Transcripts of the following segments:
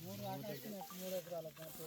మూడు ఆకాశాలకు ఐదు ఎకరాలకు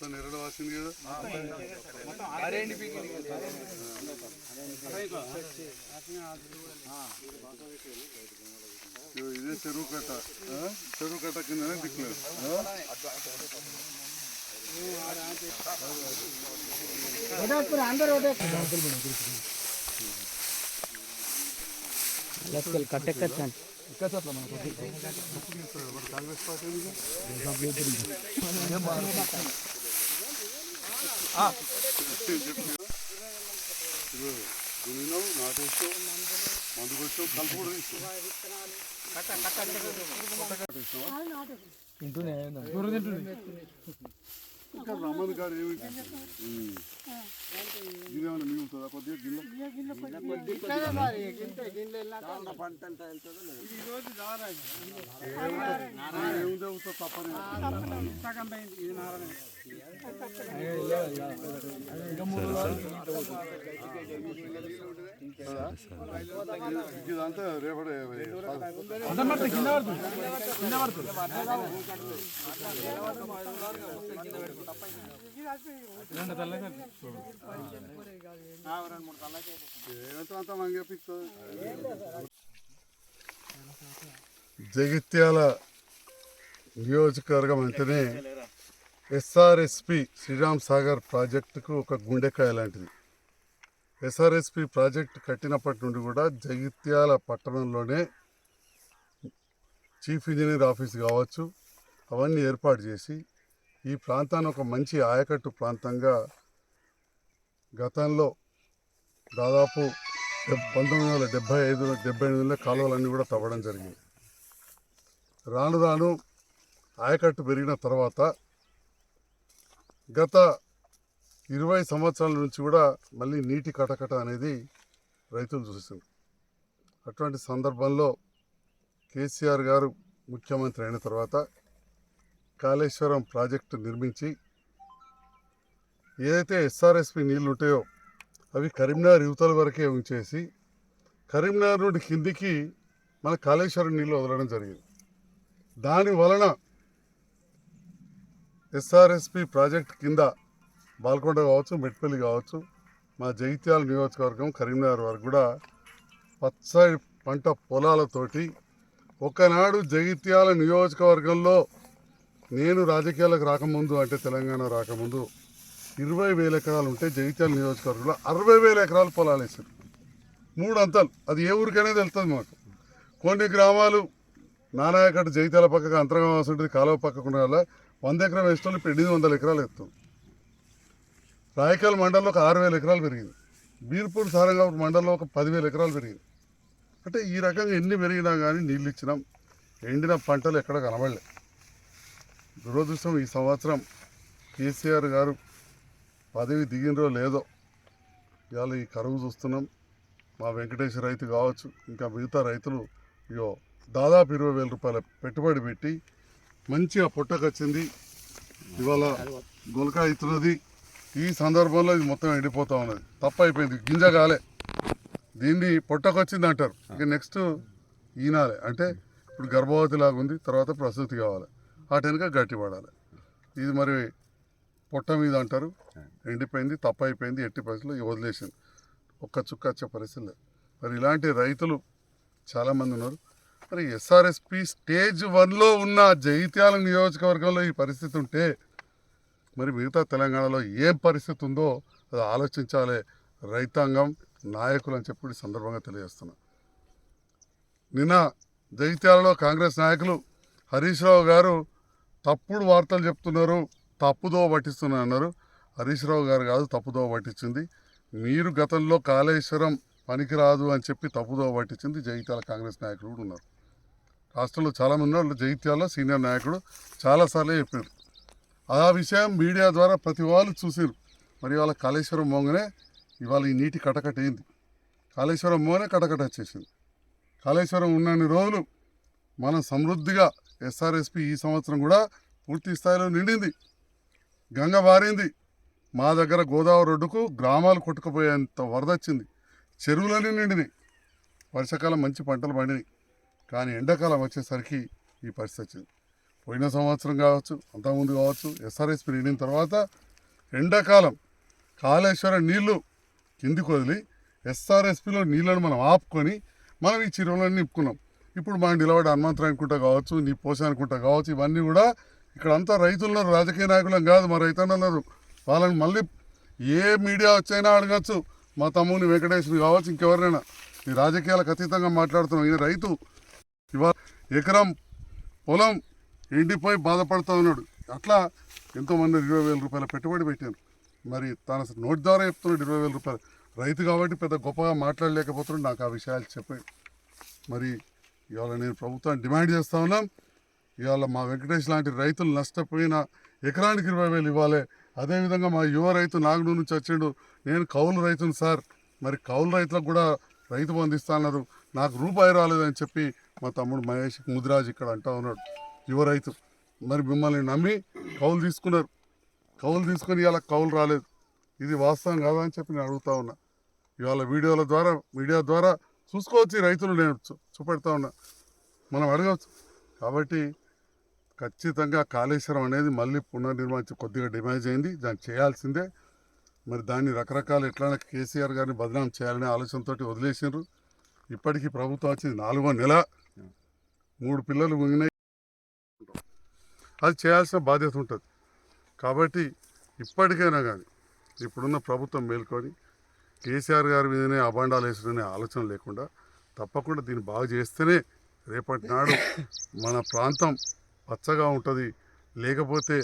మొత్తం నెరడు వాసింది కదా. ఇదే చెరువు కట్ట? చెరువు కట్ట కిందనే దిక్కులేదు ఆ? కాంగ్రెస్ పార్టీ దున్నినావు నాటేస్తావు మందు కొట్టావు కలుపు కూడా ఇంకా రమ్మని ఏమి మిగులుతుందా కొద్దిగా గిన్నె చదువుతా తప్పని ఇదంతా ఏమంతా మంగేపిస్తుంది జగిత్యాల నియోజకవర్గం అంటేనే ఎస్ఆర్ఎస్పి శ్రీరామ్ సాగర్ ప్రాజెక్టుకు ఒక గుండెకాయ లాంటిది. ఎస్ఆర్ఎస్పి ప్రాజెక్టు కట్టినప్పటి నుండి కూడా జగిత్యాల పట్టణంలోనే చీఫ్ ఇంజనీర్ ఆఫీస్ కావచ్చు అవన్నీ ఏర్పాటు చేసి ఈ ప్రాంతాన్ని ఒక మంచి ఆయకట్టు ప్రాంతంగా గతంలో దాదాపు పంతొమ్మిది వందల డెబ్బై ఐదు డెబ్బై ఎనిమిదిలో కాలువలన్నీ కూడా తవ్వడం జరిగింది. రాను రాను ఆయకట్టు పెరిగిన తర్వాత గత ఇరవై సంవత్సరాల నుంచి కూడా మళ్ళీ నీటి కటకట అనేది రైతులు చూస్తుంది అటువంటి సందర్భంలో కేసీఆర్ గారు ముఖ్యమంత్రి అయిన తర్వాత కాళేశ్వరం ప్రాజెక్టు నిర్మించి ఏదైతే ఎస్ఆర్ఎస్పి నీళ్ళు ఉంటాయో అవి కరీంనగర్ యువతల వరకే ఉంచేసి కరీంనగర్ నుండి కిందికి మన కాళేశ్వరం నీళ్ళు వదలడం జరిగింది. దాని వలన ఎస్ఆర్ఎస్పి ప్రాజెక్ట్ కింద బాల్కొండ కావచ్చు మెట్పల్లి కావచ్చు మా జగిత్యాల నియోజకవర్గం కరీంనగర్ వరకు కూడా పచ్చడి పంట పొలాలతోటి ఒకనాడు జగిత్యాల నియోజకవర్గంలో నేను రాజకీయాలకు రాకముందు అంటే తెలంగాణ రాకముందు ఇరవై వేల ఎకరాలు ఉంటే జగిత్యాల నియోజకవర్గంలో అరవై వేల ఎకరాలు పొలాలు వేసారు మూడు అంతాలు. అది ఏ ఊరికైనా తెలుస్తుంది మాకు. కొన్ని గ్రామాలు నానాయకట్టు జగిత్యాల పక్కకు అంతరంగం ఉంటుంది కాలువ పక్కకు ఉన్న వంద ఎకరం వేసిన ఇప్పుడు ఎనిమిది వందల ఎకరాలు ఎత్తాం రాయకల్ మండలంలో ఒక ఆరు వేల ఎకరాలు పెరిగింది. బీర్పూర్ సారంగాపూర్ మండలంలో ఒక పదివేల ఎకరాలు పెరిగింది. అంటే ఈ రకంగా ఎన్ని పెరిగినా కానీ నీళ్ళు ఇచ్చినాం ఎండిన పంటలు ఎక్కడ కనబడలే. దురదృష్టం ఈ సంవత్సరం కేసీఆర్ గారు పదవి దిగినరో లేదో ఇవాళ ఈ కరువు చూస్తున్నాం. మా వెంకటేశ్వర రైతు కావచ్చు ఇంకా మిగతా రైతులు ఇగో దాదాపు ఇరవై వేల రూపాయల పెట్టుబడి పెట్టి మంచిగా పుట్టకొచ్చింది ఇవాళ గులక అవుతున్నది ఈ సందర్భంలో ఇది మొత్తం ఎండిపోతూ ఉన్నది. తప్ప అయిపోయింది. గింజ కాలే. దీన్ని పొట్టకొచ్చింది అంటారు. ఇక నెక్స్ట్ ఈనాలే. అంటే ఇప్పుడు గర్భవతి లాగా ఉంది. తర్వాత ప్రసూతి కావాలి. ఆ వెనుక గట్టి పడాలి. ఇది మరి పొట్ట మీద అంటారు. ఎండిపోయింది తప్ప అయిపోయింది ఎట్టి పరిస్థితుల్లో వదిలేసింది. ఒక్క చుక్క వచ్చే పరిస్థితి లేదు. మరి ఇలాంటి రైతులు చాలామంది ఉన్నారు. మరి ఎస్ఆర్ఎస్పి స్టేజ్ వన్లో ఉన్న జైత్యాల నియోజకవర్గంలో ఈ పరిస్థితి ఉంటే మరి మిగతా తెలంగాణలో ఏం పరిస్థితి ఉందో అది ఆలోచించాలి రైతాంగం నాయకులు అని చెప్పి సందర్భంగా తెలియజేస్తున్నా. నిన్న జగిత్యాలలో కాంగ్రెస్ నాయకులు హరీష్ రావు గారు తప్పుడు వార్తలు చెప్తున్నారు తప్పుదో పట్టిస్తున్నారు అన్నారు. హరీష్ రావు గారు కాదు తప్పుదో పట్టించింది. మీరు గతంలో కాళేశ్వరం పనికిరాదు అని చెప్పి తప్పుదో పట్టించింది జగిత్యాల కాంగ్రెస్ నాయకులు కూడా ఉన్నారు. రాష్ట్రంలో చాలామంది వాళ్ళు జగిత్యాల సీనియర్ నాయకుడు చాలాసార్లు చెప్పారు. ఆ విషయం మీడియా ద్వారా ప్రతి వాళ్ళు చూసారు మరి ఇవాళ కాళేశ్వరం మోగనే ఇవాళ ఈ నీటి కటకట అయింది. కాళేశ్వరం మోగనే కటకట వచ్చేసింది. కాళేశ్వరం ఉన్నన్ని రోజులు మనం సమృద్ధిగా ఎస్ఆర్ఎస్పి ఈ సంవత్సరం కూడా పూర్తి స్థాయిలో నిండింది. గంగ వారింది మా దగ్గర గోదావరి ఒడ్డుకు గ్రామాలు కొట్టుకుపోయేంత వరద వచ్చింది. చెరువులన్నీ నిండినాయి. వర్షాకాలం మంచి పంటలు పండినాయి. కానీ ఎండాకాలం వచ్చేసరికి ఈ పరిస్థితి వచ్చింది పోయిన సంవత్సరం కావచ్చు అంతకుముందు కావచ్చు ఎస్ఆర్ఎస్పి నిండిన తర్వాత ఎండాకాలం కాళేశ్వరం నీళ్ళు కిందికి వదిలి ఎస్ఆర్ఎస్పిలో నీళ్ళను మనం ఆపుకొని మనం ఈ చెరువులన్నీ నింపుకున్నాం. ఇప్పుడు మనం నిలబడి హనుమంతరావు అనుకుంటా కావచ్చు నీ పోష అనుకుంటా కావచ్చు ఇవన్నీ కూడా ఇక్కడ అంతా రైతులు ఉన్నారు రాజకీయ నాయకులం కాదు మా రైతన్నన్నారు వాళ్ళని మళ్ళీ ఏ మీడియా వచ్చైనా అడగచ్చు. మా తమ్ముని వెంకటేశ్వరి కావచ్చు ఇంకెవరైనా ఈ రాజకీయాలకు అతీతంగా మాట్లాడుతున్నాం ఈయన రైతు ఇవాళ ఎకరం పొలం ఎండిపోయి బాధపడుతూ ఉన్నాడు. అట్లా ఎంతోమంది ఇరవై వేల రూపాయల పెట్టుబడి పెట్టారు మరి తన నోటి ద్వారా చెప్తున్నాడు ఇరవై వేల రూపాయలు. రైతు కాబట్టి పెద్ద గొప్పగా మాట్లాడలేకపోతున్నాడు. నాకు ఆ విషయాలు చెప్పాయి మరి ఇవాళ నేను ప్రభుత్వాన్ని డిమాండ్ చేస్తా ఉన్నాం. ఇవాళ మా వెంకటేష్ లాంటి రైతులు నష్టపోయిన ఎకరానికి ఇరవై వేలు ఇవ్వాలి. అదేవిధంగా మా యువ రైతు నాగనూరు నుంచి వచ్చిండు. నేను కౌలు రైతును సార్. మరి కౌలు రైతులకు కూడా రైతు బంధిస్తా అన్నారు. నాకు రూపాయి రాలేదని చెప్పి మా తమ్ముడు మహేష్ ముదిరాజ్ ఇక్కడ అంటా ఉన్నాడు. యువ రైతు. మరి మిమ్మల్ని నమ్మి కౌలు తీసుకున్నారు. కౌలు తీసుకొని ఇవాళ కౌలు రాలేదు. ఇది వాస్తవం కాదా అని చెప్పి నేను అడుగుతా ఉన్నా. ఇవాళ వీడియోల ద్వారా మీడియా ద్వారా చూసుకోవచ్చు ఈ రైతులు నేను చూ- చూపెడతా ఉన్నా. మనం అడగవచ్చు. కాబట్టి ఖచ్చితంగా కాళేశ్వరం అనేది మళ్ళీ పునర్నిర్మాణం కొద్దిగా డిమాండ్ అయింది. దాన్ని చేయాల్సిందే. మరి దాన్ని రకరకాల ఎట్లా కేసీఆర్ గారిని బదనాం చేయాలనే ఆలోచనతో వదిలేసినారు ఇప్పటికీ ప్రభుత్వం వచ్చింది నాలుగో నెల. మూడు పిల్లలు ముగినాయి. అది చేయాల్సిన బాధ్యత ఉంటుంది. కాబట్టి ఇప్పటికైనా కానీ ఇప్పుడున్న ప్రభుత్వం మేల్కొని కేసీఆర్ గారి మీదనే అభాండాలు వేసిననే ఆలోచన లేకుండా తప్పకుండా దీన్ని బాగు చేస్తేనే రేపటి నాడు మన ప్రాంతం పచ్చగా ఉంటుంది. లేకపోతే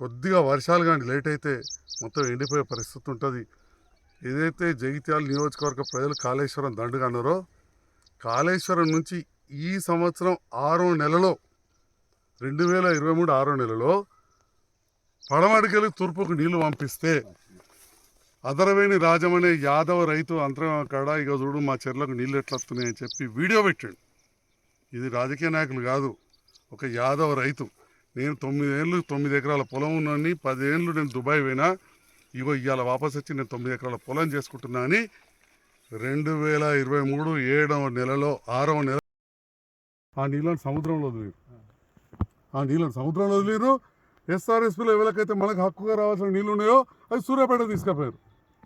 కొద్దిగా వర్షాలు కానీ లేట్ అయితే మొత్తం ఎండిపోయే పరిస్థితి ఉంటుంది. ఏదైతే జగిత్యాల నియోజకవర్గ ప్రజలు కాళేశ్వరం దండుగా అన్నారో కాళేశ్వరం నుంచి ఈ సంవత్సరం ఆరో నెలలో రెండు వేల ఇరవై మూడు ఆరో నెలలో పడమడికెళ్ళి తూర్పుకు నీళ్ళు పంపిస్తే అదరవేణి రాజమనే యాదవ రైతు అంతరం కాడ ఇక చూడు మా చెర్లకు నీళ్ళు ఎట్లా వస్తున్నాయని చెప్పి వీడియో పెట్టాడు. ఇది రాజకీయ నాయకులు కాదు ఒక యాదవ రైతు. నేను తొమ్మిదేళ్ళు తొమ్మిది ఎకరాల పొలం ఉన్నాను పదేళ్ళు నేను దుబాయ్ పోయినా ఇగో ఇవాళ వాపస్ వచ్చి నేను తొమ్మిది ఎకరాల పొలం చేసుకుంటున్నా అని రెండు వేల ఇరవై మూడు ఏడవ నెలలో ఆరవ నెల ఆ నీళ్ళని సముద్రంలో వదిలేరు. ఆ నీళ్ళని సముద్రంలో వదిలేరు. ఎస్ఆర్ఎస్పీలో ఎవరికైతే మనకు హక్కుగా రావాల్సిన నీళ్ళు ఉన్నాయో అవి సూర్యాపేట తీసుకుపోయారు.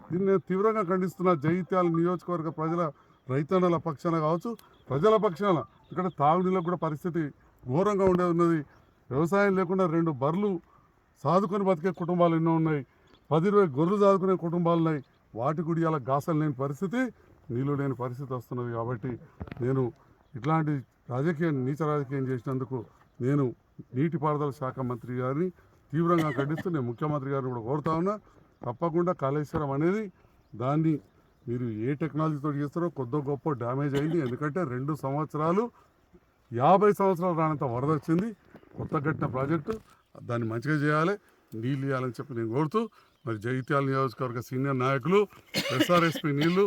దీన్ని నేను తీవ్రంగా ఖండిస్తున్నా. జైత్యాల నియోజకవర్గ ప్రజల రైతన్నల పక్షాన కావచ్చు ప్రజల పక్షాన. ఇక్కడ తాగునీళ్ళకు కూడా పరిస్థితి ఘోరంగా ఉండేది ఉన్నది. వ్యవసాయం లేకుండా రెండు బర్రెలు సాదుకొని బతికే కుటుంబాలు ఎన్నో ఉన్నాయి. పది ఇరవై గొర్రెలు సాదుకునే కుటుంబాలు ఉన్నాయి. వాటి గుడి అలా గాసలు లేని పరిస్థితి నీళ్ళు లేని పరిస్థితి వస్తున్నది కాబట్టి నేను ఇట్లాంటి రాజకీయం నీచ రాజకీయం చేసినందుకు నేను నీటిపారుదల శాఖ మంత్రి గారిని తీవ్రంగా ఖండిస్తూ నేను ముఖ్యమంత్రి గారిని కూడా కోరుతా ఉన్నా. తప్పకుండా కాళేశ్వరం అనేది దాన్ని మీరు ఏ టెక్నాలజీతో చేస్తారో కొద్ది గొప్ప డ్యామేజ్ అయింది. ఎందుకంటే రెండు సంవత్సరాలు యాభై సంవత్సరాలు రానంత వరద వచ్చింది. కొత్త కట్టిన ప్రాజెక్టు దాన్ని మంచిగా చేయాలి నీళ్ళు ఇవ్వాలని చెప్పి నేను కోరుతూ మరి జగిత్యాల నియోజకవర్గ సీనియర్ నాయకులు ఎస్ఆర్ఎస్పి నీళ్ళు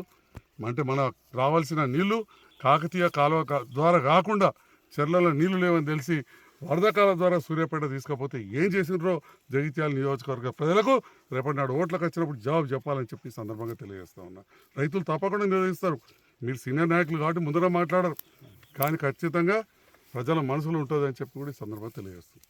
అంటే మన రావాల్సిన నీళ్ళు కాకతీయ కాలువ ద్వారా కాకుండా చెర్లలో నీళ్ళు లేవని తెలిసి వరదకాల ద్వారా సూర్యాపేట తీసుకపోతే ఏం చేసినారో జగిత్యాల నియోజకవర్గ ప్రజలకు రేపటి నాడు ఓట్లకు వచ్చినప్పుడు జవాబు చెప్పాలని చెప్పి సందర్భంగా తెలియజేస్తా ఉన్నా. రైతులు తప్పకుండా నిర్వహిస్తారు మీరు సీనియర్ నాయకులు కాబట్టి ముందర మాట్లాడరు. కానీ ఖచ్చితంగా ప్రజల మనసులో ఉంటుందని చెప్పి కూడా ఈ సందర్భంగా తెలియజేస్తుంది